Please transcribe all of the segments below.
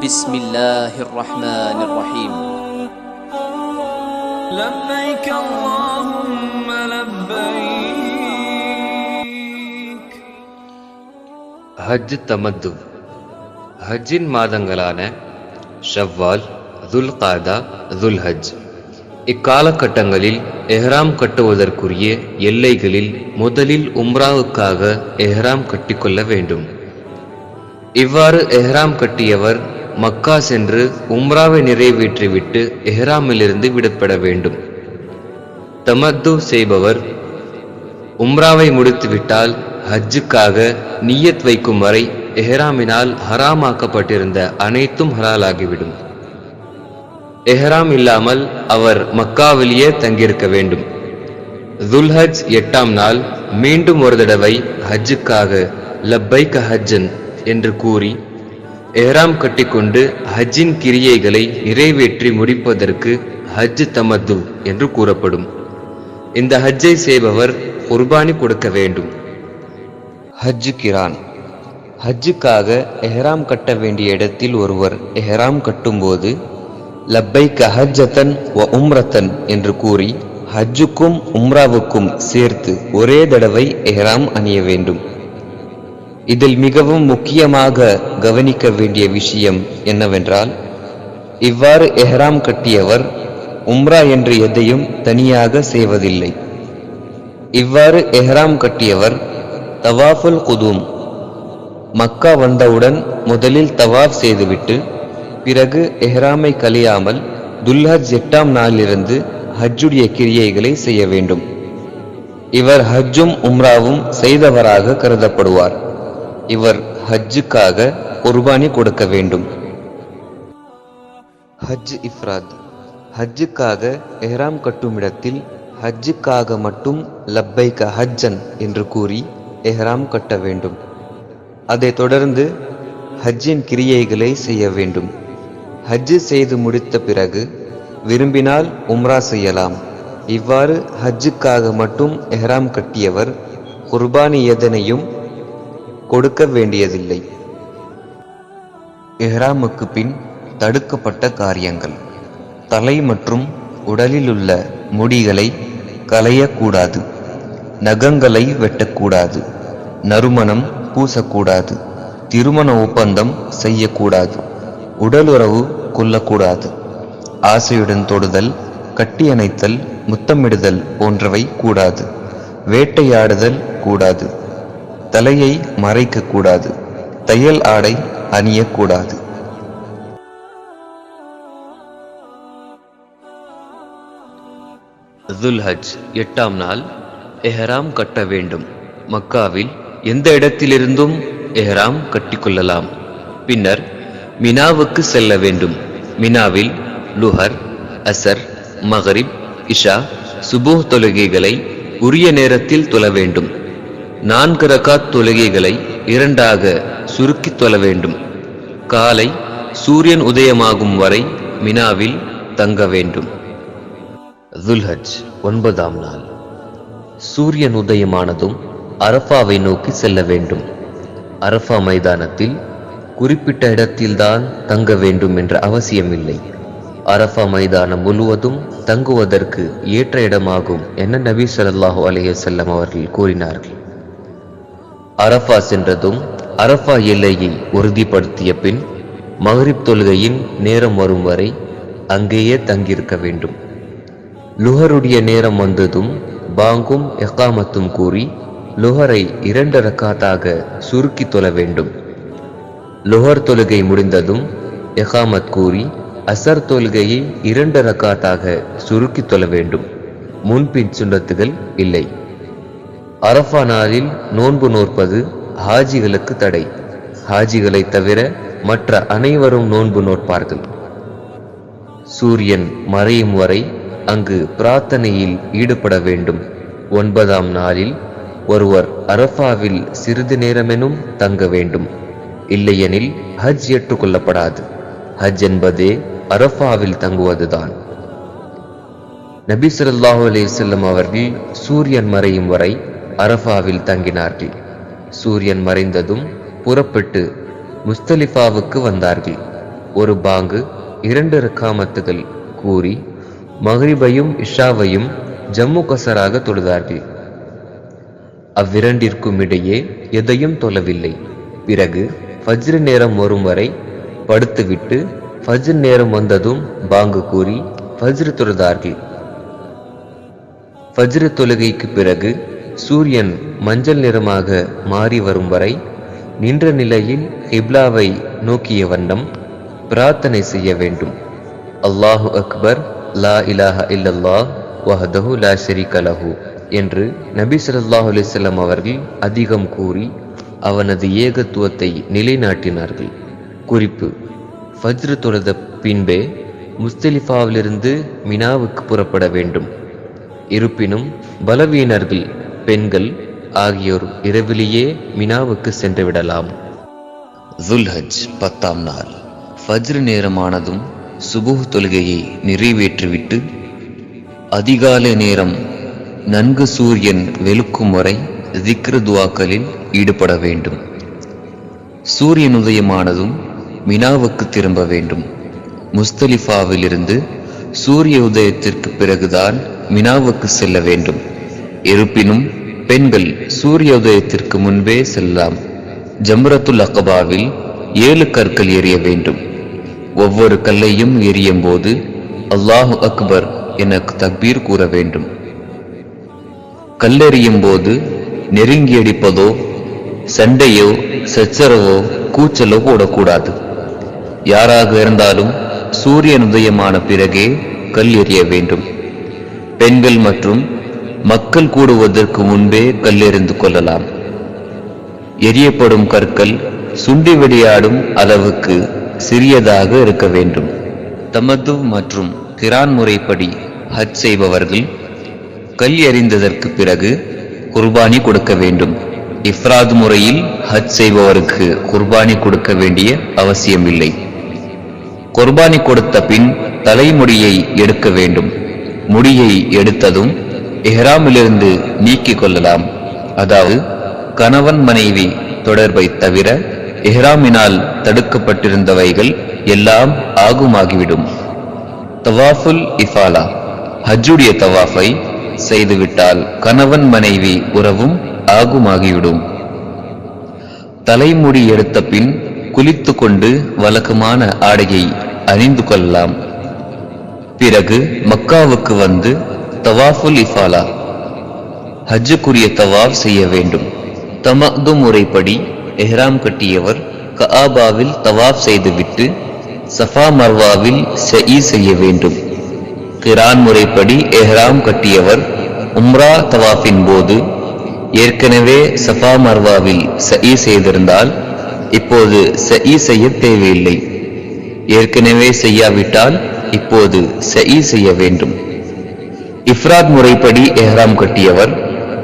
بسم الله الرحمن الرحيم لبيك اللهم لبيك ஹஜ் தமத்து ஹஜ்ஜின் மாதங்களான ஷவ்வால் துல் காதா துல் ஹஜ் இக்காலகட்டங்களில் எஹ்ராம் கட்டுவதற்குரிய எல்லைகளில் முதலில் உம்ராவுக்காக எஹ்ராம் கட்டிக்கொள்ள வேண்டும் இவ்வாறு எஹ்ராம் கட்டியவர் மக்கா சென்று உம்ராவை நிறைவேற்றிவிட்டு எஹ்ராமிலிருந்து விடுபட வேண்டும். தமத்து செய்பவர் உம்ராவை முடித்துவிட்டால் ஹஜ்ஜுக்காக நியத் வைக்கும் வரை எஹ்ராமினால் ஹராமாக்கப்பட்டிருந்த அனைத்தும் ஹலாலாகிவிடும். எஹ்ராம் இல்லாமல் அவர் மக்காவிலேயே தங்கியிருக்க வேண்டும். துல்ஹஜ் எட்டாம் நாள் மீண்டும் ஒரு தடவை ஹஜ்ஜுக்காக லப்பைக்க ஹஜ்ஜன் என்று கூறி எஹ்ராம் கட்டிக்கொண்டு ஹஜ்ஜின் கிரியைகளை நிறைவேற்றி முடிப்பதற்கு ஹஜ் தமது என்று கூறப்படும். இந்த ஹஜ்ஜை செய்பவர் குர்பானி கொடுக்க வேண்டும். ஹஜ் கிரான் ஹஜ்ஜுக்காக எஹ்ராம் கட்ட வேண்டிய இடத்தில் ஒருவர் எஹ்ராம் கட்டும்போது லப்பைக்க ஹஜ்ஜத்தன் வ உம்ரத்தன் என்று கூறி ஹஜ்ஜுக்கும் உம்ராவுக்கும் சேர்த்து ஒரே தடவை எஹ்ராம் அணிய வேண்டும். இதில் மிகவும் முக்கியமாக கவனிக்க வேண்டிய விஷயம் என்னவென்றால் இவ்வாறு எஹ்ராம் கட்டியவர் உம்ரா என்று எதையும் தனியாக செய்வதில்லை. இவ்வாறு எஹ்ராம் கட்டியவர் தவாஃபுல் குதூம் மக்கா வந்தவுடன் முதலில் தவாஃப் செய்துவிட்டு பிறகு எஹ்ராமை கலையாமல் துல்ஹஜ் எட்டாம் நாளிலிருந்து ஹஜ்ஜுடைய கிரியைகளை செய்ய வேண்டும். இவர் ஹஜ்ஜும் உம்ராவும் செய்தவராக கருதப்படுவார். இவர் ஹஜ்ஜுக்காக குர்பானி கொடுக்க வேண்டும். ஹஜ் இஃப்ராத். ஹஜ்ஜுக்காக எஹ்ராம் கட்டும் இடத்தில் ஹஜ்ஜுக்காக மட்டும் லப்பைக்க ஹஜ்ஜன் என்று கூறி எஹ்ராம் கட்ட வேண்டும். அதைத் தொடர்ந்து ஹஜ்ஜின் கிரியைகளை செய்ய வேண்டும். ஹஜ்ஜு செய்து முடித்த பிறகு விரும்பினால் உம்ரா செய்யலாம். இவ்வாறு ஹஜ்ஜுக்காக மட்டும் எஹ்ராம் கட்டியவர் குர்பானி எதனையும் கொடுக்க வேண்டியதில்லை. எஹ்ராமுக்கு பின் தடுக்கப்பட்ட காரியங்கள். தலை மற்றும் உடலிலுள்ள முடிகளை களையக்கூடாது. நகங்களை வெட்டக்கூடாது. நறுமணம் பூசக்கூடாது. திருமண ஒப்பந்தம் செய்யக்கூடாது. உடலுறவு கொள்ளக்கூடாது ஆசையுடன் தொடுதல் கட்டியணைத்தல் முத்தமிடுதல் போன்றவை கூடாது. வேட்டையாடுதல் கூடாது. தலையை மறைக்கக்கூடாது. தையல் ஆடை அணியக்கூடாது. துல்ஹஜ் எட்டாம் நாள் எஹராம் கட்ட வேண்டும். மக்காவில் எந்த இடத்திலிருந்தும் எஹராம் கட்டிக்கொள்ளலாம் பின்னர் மினாவுக்கு செல்ல வேண்டும். மினாவில் லுஹர் அசர் மகரிப் இஷா சுபூஹ் தொழுகைகளை உரிய நேரத்தில் தொழ வேண்டும். நான்கு ரகாத் தொழுகைகளை இரண்டாக சுருக்கித் தொழ வேண்டும். காலை சூரியன் உதயமாகும் வரை மினாவில் தங்க வேண்டும். துல்ஹஜ் ஒன்பதாம் நாள். சூரியன் உதயமானதும் அரஃபாவை நோக்கி செல்ல வேண்டும். அரஃபா மைதானத்தில் குறிப்பிட்ட இடத்தில்தான் தங்க வேண்டும் என்ற அவசியமில்லை. அரஃபா மைதானம் முழுவதும் தங்குவதற்கு ஏற்ற இடமாகும் என நபி சொல்லாஹு அலைஹி வஸல்லம் அவர்கள் கூறினார்கள். அரஃபா சென்றதும் அரஃபா எல்லையை உறுதிப்படுத்திய பின் மஹரிப் தொழுகையின் நேரம் வரும் வரை அங்கேயே தங்கியிருக்க வேண்டும். லுஹருடைய நேரம் வந்ததும் பாங்கும் எக்காமத்தும் கூறி லுஹரை இரண்டு ரக்காத்தாக சுருக்கி தொழ வேண்டும். லுஹர் தொழுகை முடிந்ததும் எகாமத் கூறி அசர் தொழுகையை இரண்டு ரக்காத்தாக சுருக்கி தொழ வேண்டும். முன்பின் சுண்டத்துகள் இல்லை. அரஃபா நாளில் நோன்பு நோற்பது ஹாஜிகளுக்கு தடை. ஹாஜிகளை தவிர மற்ற அனைவரும் நோன்பு நோட்பார்கள் சூரியன் மறையும் வரை அங்கு பிரார்த்தனையில் ஈடுபட வேண்டும். ஒன்பதாம் நாளில் ஒருவர் அரஃபாவில் சிறிது நேரமெனும் தங்க வேண்டும். இல்லையெனில் ஹஜ் ஏற்றுக்கொள்ளப்படாது. ஹஜ் என்பதே அரஃபாவில் தங்குவதுதான். நபி சொல்லாஹு அலி செல்லம் அவர்கள் சூரியன் மறையும் வரை அரஃபாவில் தங்கினார்கள். சூரியன் மறைந்ததும் புறப்பட்டு முஸ்தலிஃபாவுக்கு வந்தார்கள். ஒரு பாங்கு இரண்டு ரக்காமத்துகள் கூறி மஹ்ரிபையும் இஷாவையும் ஜம்மு கசராக தொழுதார்கள். அவ்விரண்டிற்கும் இடையே எதையும் தொழவில்லை. பிறகு ஃபஜ்ரு நேரம் வரும் வரை படுத்துவிட்டு ஃபஜ்ரு நேரம் வந்ததும் பாங்கு கூறி ஃபஜ்ரு தொழுதார்கள். ஃபஜ்ரு தொழுகைக்கு பிறகு சூரியன் மஞ்சள் நிறமாக மாறி வரும் வரை நின்ற நிலையில் ஹிப்லாவை நோக்கிய வண்ணம் பிரார்த்தனை செய்ய வேண்டும். அல்லாஹு அக்பர் லா இலாஹ இல்லல்லா வஹதஹு லா ஷரீக லஹு என்று நபி ஸல்லல்லாஹு அலிசல்லாம் அவர்கள் அதிகம் கூறி அவனது ஏகத்துவத்தை நிலைநாட்டினார்கள். குறிப்பு ஃபஜ்ரு தொழுத பின்பே முஸ்தலிஃபாவிலிருந்து மினாவுக்கு புறப்பட வேண்டும். இருப்பினும் பலவீனர்கள் பெண்கள் ஆகியோர் இரவிலேயே மினாவுக்கு சென்று விடலாம் துல்ஹஜ் பத்தாம் நாள். ஃபஜ்ரு நேரமானதும் சுபுஹ் தொழுகையை நிறைவேற்றிவிட்டு அதிகாலை நேரம் நன்கு சூரியன் வெளுக்கும் வரை திக்ரு துவாக்களில் ஈடுபட வேண்டும். சூரியன் உதயமானதும் மினாவுக்கு திரும்ப வேண்டும். முஸ்தலிஃபாவிலிருந்து சூரிய உதயத்திற்கு பிறகுதான் மினாவுக்கு செல்ல வேண்டும். இருப்பினும் பெண்கள் சூரிய உதயத்திற்கு முன்பே செல்லலாம் ஜம்ரத்துல் அகபாவில் ஏழு கற்கள் எறிய வேண்டும். ஒவ்வொரு கல்லையும் எறியும் போது அல்லாஹு அக்பர் என தக்பீர் கூற வேண்டும். கல்லெறியும் போது நெருங்கி அடிப்பதோ சண்டையோ சச்சரவோ கூச்சலோ போடக்கூடாது. யாராக இருந்தாலும் சூரியன் உதயமான பிறகே கல் எறிய வேண்டும். பெண்கள் மற்றும் மக்கள் கூடுவதற்கு முன்பே கல்லெறிந்து கொள்ளலாம். எரியப்படும் கற்கள் சுண்டி விளையாடும் அளவுக்கு சிறியதாக இருக்க வேண்டும். தமது மற்றும் கிரான் முறைப்படி ஹஜ் செய்பவர்கள் கல் எறிந்ததற்கு பிறகு குர்பானி கொடுக்க வேண்டும். இஃப்ராத் முறையில் ஹஜ் செய்பவருக்கு குர்பானி கொடுக்க வேண்டிய அவசியமில்லை. குர்பானி கொடுத்த பின் தலைமுடியை எடுக்க வேண்டும். முடியை எடுத்ததும் எஹ்ராமிலிருந்து நீக்கிக் கொள்ளலாம். அதாவது கணவன் மனைவி தொடர்பை தவிர எஹ்ராமினால் தடுக்கப்பட்டிருந்தவைகள் எல்லாம் ஆகுமாகிவிடும். தவாஃபுல் இஃபாலா. ஹஜ்ஜுடைய தவாஃபை செய்துவிட்டால் கணவன் மனைவி உறவும் ஆகுமாகிவிடும். தலைமுடி எடுத்த பின் குளித்து கொண்டு வழக்கமான ஆடையை அணிந்து கொள்ளலாம். பிறகு மக்காவுக்கு வந்து தவாஃபுல் இஃபாலா. ஹஜ்ஜுக்குரிய தவாஃப் செய்ய வேண்டும். தமது முறைப்படி எஹ்ராம் கட்டியவர் கஆபாவில் தவாஃப் செய்துவிட்டு சஃபா மர்வாவில் சஇ செய்ய வேண்டும். கிரான் முறைப்படி எஹ்ராம் கட்டியவர் உம்ரா தவாஃபின் போது ஏற்கனவே சஃபா மர்வாவில் சஇ செய்திருந்தால் இப்போது சஇ செய்ய தேவையில்லை. ஏற்கனவே செய்யாவிட்டால் இப்போது சஇ செய்ய வேண்டும். இஃப்ராத் முறைப்படி எஹ்ராம் கட்டியவர்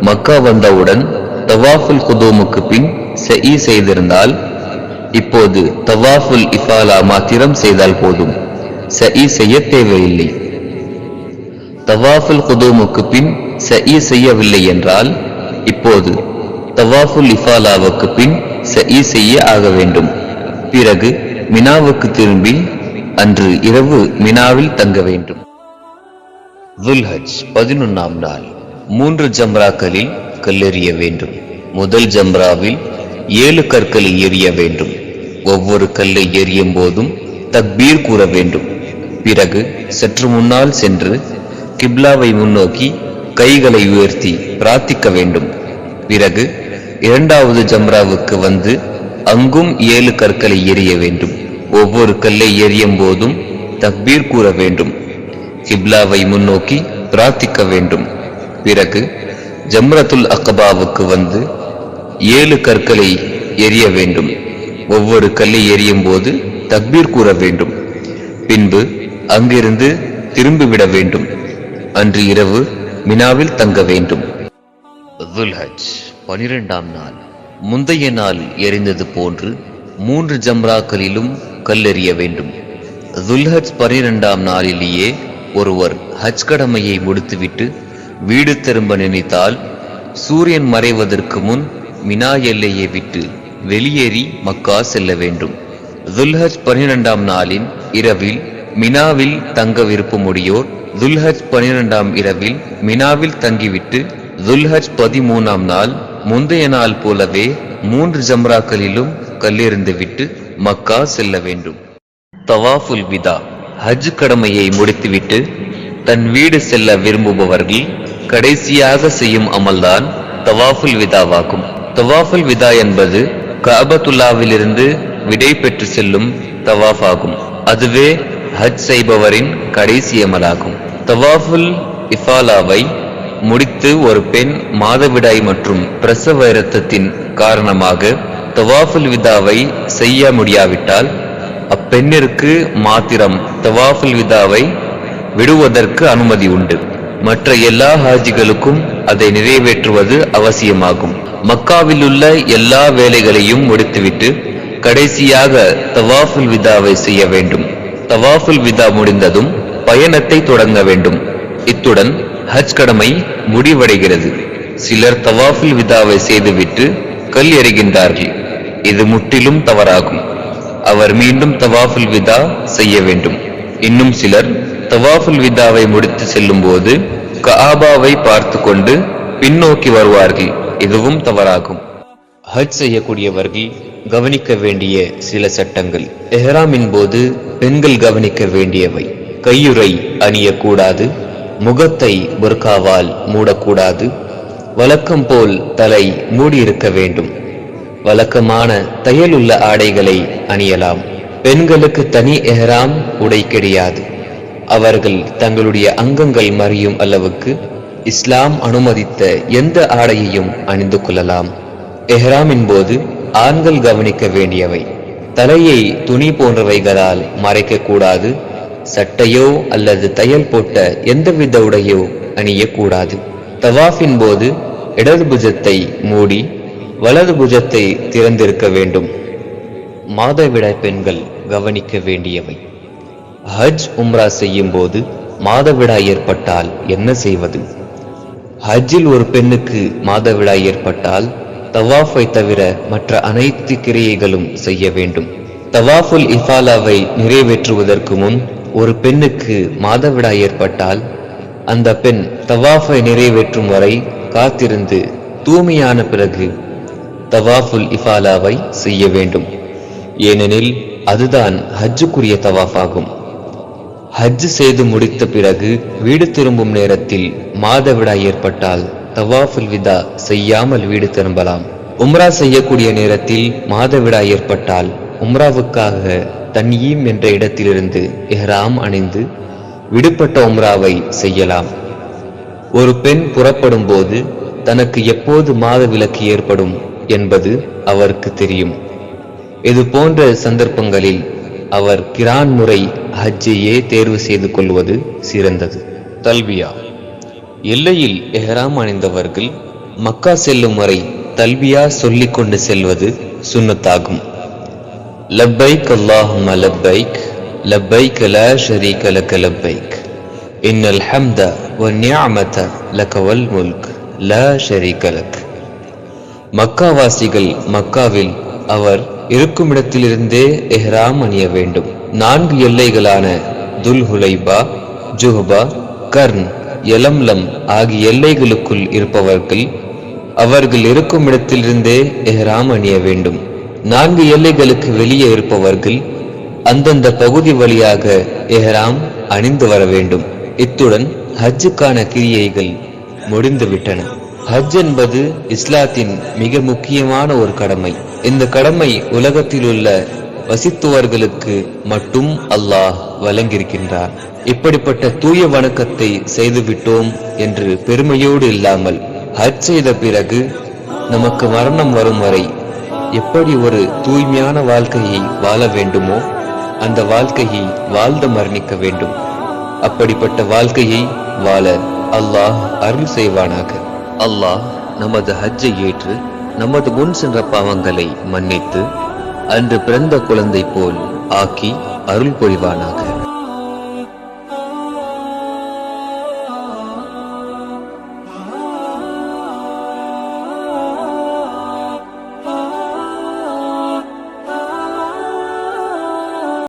மக்கா வந்தவுடன் தவாஃபுல் குதூமுக்கு பின் சஇ செய்திருந்தால் இப்போது தவாஃபுல் இஃபாலா மாத்திரம் செய்தால் போதும். சஇ செய்ய தேவையில்லை. தவாஃபுல் குதூமுக்கு பின் சஇ செய்யவில்லை என்றால் இப்போது தவாஃபுல் இஃபாலாவுக்கு பின் சஇ செய்ய ஆக வேண்டும். பிறகு மினாவுக்கு திரும்பி அன்று இரவு மினாவில் தங்க வேண்டும். துல்ஹஜ் பதினொன்னாம் நாள். மூன்று ஜம்ராக்களில் கல்லெறிய வேண்டும். முதல் ஜம்ராவில் ஏழு கற்களை எறிய வேண்டும். ஒவ்வொரு கல்லை எறியும் போதும் தக்பீர் கூற வேண்டும். பிறகு சற்று முன்னால் சென்று கிப்லாவை முன்னோக்கி கைகளை உயர்த்தி பிரார்த்திக்க வேண்டும். பிறகு இரண்டாவது ஜம்ராவுக்கு வந்து அங்கும் ஏழு கற்களை எறிய வேண்டும். ஒவ்வொரு கல்லை எறியும் போதும் தக்பீர் கூற வேண்டும். கிப்லாவை முன்னோக்கி பிரார்த்திக்க வேண்டும். பிறகு ஜம்ரத்துல் அகபாவுக்கு வந்து ஏழு கற்களை எறிய வேண்டும். ஒவ்வொரு கல்லை எறியும் போது தக்பீர் கூற வேண்டும். பின்பு அங்கிருந்து திரும்பிவிட வேண்டும். அன்று இரவு மினாவில் தங்க வேண்டும். பனிரெண்டாம் நாள். முந்தைய நாள் எரிந்தது போன்று மூன்று ஜம்ராக்களிலும் கல்லெறிய வேண்டும். துல்ஹஜ் பனிரெண்டாம் நாளிலேயே ஒருவர் ஹஜ் கடமையை முடித்துவிட்டு வீடு திரும்ப நினைத்தால் சூரியன் மறைவதற்கு முன் மினா எல்லையை விட்டு வெளியேறி மக்கா செல்ல வேண்டும். துல்ஹஜ் பனிரெண்டாம் நாளின் இரவில் மினாவில் தங்க விருப்பமுடையோர் துல்ஹஜ் பனிரெண்டாம் இரவில் மினாவில் தங்கிவிட்டு துல்ஹஜ் பதிமூணாம் நாள் முந்தைய நாள் போலவே மூன்று ஜம்ராக்களிலும் கல்லெறிந்து விட்டு மக்கா செல்ல வேண்டும். தவாஃபுல் விதா. ஹஜ் கடமையை முடித்துவிட்டு தன் வீடு செல்ல விரும்புபவர்கள் கடைசியாக செய்யும் அமல்தான் தவாஃபுல் விதாவாகும். தவாஃபுல் விதா என்பது காபத்துல்லாவிலிருந்து விடை பெற்று செல்லும் தவாஃப் ஆகும். அதுவே ஹஜ் செய்பவரின் கடைசி அமலாகும். தவாஃபுல் இஃபாலாவை முடித்து ஒரு பெண் மாதவிடாய் மற்றும் பிரசவ இரத்தத்தின் காரணமாக தவாஃபுல் விதாவை செய்ய முடியாவிட்டால் அப்பெண்ணிற்கு மாத்திரம் தவாஃபுல் விதாவை விடுவதற்கு அனுமதி உண்டு. மற்ற எல்லா ஹாஜிகளுக்கும் அதை நிறைவேற்றுவது அவசியமாகும். மக்காவில் உள்ள எல்லா வேலைகளையும் முடித்துவிட்டு கடைசியாக தவாஃபுல் விதாவை செய்ய வேண்டும். தவாஃபுல் விதா முடிந்ததும் பயணத்தை தொடங்க வேண்டும். இத்துடன் ஹஜ் கடமை முடிவடைகிறது. சிலர் தவாஃபுல் விதாவை செய்துவிட்டு கல் எறிகின்றார்கள். இது முற்றிலும் தவறாகும். அவர் மீண்டும் தவாஃபுல் விதா செய்ய வேண்டும். இன்னும் சிலர் தவாஃபுல் விதாவை முடித்து செல்லும் போது கஹாபாவை பார்த்து கொண்டு பின்னோக்கி வருவார்கள். இதுவும் தவறாகும். ஹஜ் செய்யக்கூடியவர்கள் கவனிக்க வேண்டிய சில சட்டங்கள். எஹ்ராமின் போது பெண்கள் கவனிக்க வேண்டியவை. கையுறை அணியக்கூடாது. முகத்தை புர்காவால் மூடக்கூடாது. வழக்கம் போல் தலை மூடியிருக்க வேண்டும். வழக்கமான தையலுள்ள ஆடைகளை அணியலாம். பெண்களுக்கு தனி எஹராம் உடை கிடையாது. அவர்கள் தங்களுடைய அங்கங்கள் மறியும் அளவுக்கு இஸ்லாம் அனுமதித்த எந்த ஆடையையும் அணிந்து கொள்ளலாம். எஹ்ராமின் போது ஆண்கள் கவனிக்க வேண்டியவை. தலையை துணி போன்றவைகளால் மறைக்கக்கூடாது. சட்டையோ அல்லது தையல் போட்ட எந்தவித உடையோ அணியக்கூடாது. தவாஃபின் போது இடது புஜத்தை மூடி வலது புஜத்தை திறந்திருக்க வேண்டும். மாதவிடாய் பெண்கள் கவனிக்க வேண்டியவை. ஹஜ் உம்ரா செய்யும் போது மாதவிடாய் ஏற்பட்டால் என்ன செய்வது? ஹஜ்ஜில் ஒரு பெண்ணுக்கு மாதவிடாய் ஏற்பட்டால் தவாஃபை தவிர மற்ற அனைத்து கிரியைகளும் செய்ய வேண்டும். தவாஃபுல் இஃபாலாவை நிறைவேற்றுவதற்கு முன் ஒரு பெண்ணுக்கு மாதவிடாய் ஏற்பட்டால் அந்த பெண் தவாஃபை நிறைவேற்றும் வரை காத்திருந்து தூய்மையான பிறகு தவாஃபுல் இஃபாலாவை செய்ய வேண்டும். ஏனெனில் அதுதான் ஹஜ்ஜுக்குரிய தவாஃப் ஆகும் ஹஜ் செய்து முடித்த பிறகு வீடு திரும்பும் நேரத்தில் மாதவிடா ஏற்பட்டால் தவாஃபுல் விதா செய்யாமல் வீடு திரும்பலாம். உம்ரா செய்யக்கூடிய நேரத்தில் மாதவிடா ஏற்பட்டால் உம்ராவுக்காக தன்யீம் என்ற இடத்திலிருந்து எஹ்ராம் அணிந்து விடுபட்ட உம்ராவை செய்யலாம். ஒரு பெண் புறப்படும் போது தனக்கு எப்போது மாதவிலக்கு ஏற்படும்? என்பது அவருக்கு தெரியும். இது போன்ற சந்தர்ப்பங்களில் அவர் கிரான் முறை ஹஜ்ஜையே தேர்வு செய்து கொள்வது சிறந்தது. தல்வியா. எல்லையில் எஹராம் அணிந்தவர்கள் மக்கா செல்லும் வரை தல்பியா சொல்லிக் கொண்டு செல்வது சுன்னத்தாகும். லப்பைக் அல்லாஹும் லப்பைக் லப்பைக் லா ஷரீக லக லப்பைக். இன்னல் ஹம்த வ நியாமத லக முல்க் லா ஷரீக லக். மக்காவாசிகள் மக்காவில் அவர் இருக்குமிடத்திலிருந்தே எஹ்ராம் அணிய வேண்டும். நான்கு எல்லைகளான துல்ஹுலைபா ஜுஹ்பா கர்ன் எலம்லம் ஆகிய எல்லைகளுக்குள் இருப்பவர்கள் அவர்கள் இருக்கும் இடத்திலிருந்தே எஹ்ராம் அணிய வேண்டும். நான்கு எல்லைகளுக்கு வெளியே இருப்பவர்கள் அந்தந்த பகுதி வழியாக எஹ்ராம் அணிந்து வர வேண்டும். இத்துடன் ஹஜ்ஜுக்கான கிரியைகள் முடிந்துவிட்டன. ஹஜ் என்பது இஸ்லாத்தின் மிக முக்கியமான ஒரு கடமை. இந்த கடமை உலகத்தில் உள்ள வசித்துவர்களுக்கு மட்டும் அல்லாஹ் வழங்கியிருக்கின்றார் இப்படிப்பட்ட தூய வணக்கத்தை செய்துவிட்டோம் என்று பெருமையோடு இல்லாமல் ஹஜ் செய்த பிறகு நமக்கு மரணம் வரும் வரை எப்படி ஒரு தூய்மையான வாழ்க்கையை வாழ வேண்டுமோ அந்த வாழ்க்கையை வாழ்ந்து மரணிக்க வேண்டும். அப்படிப்பட்ட வாழ்க்கையை வாழ அல்லாஹ் அருள் செய்வானாக. அல்லாஹ் நமது ஹஜ்ஜை ஏற்று நமது முன் சென்ற பாவங்களை மன்னித்து அன்று பிறந்த குழந்தை போல் ஆக்கி அருள் புரிவானாக.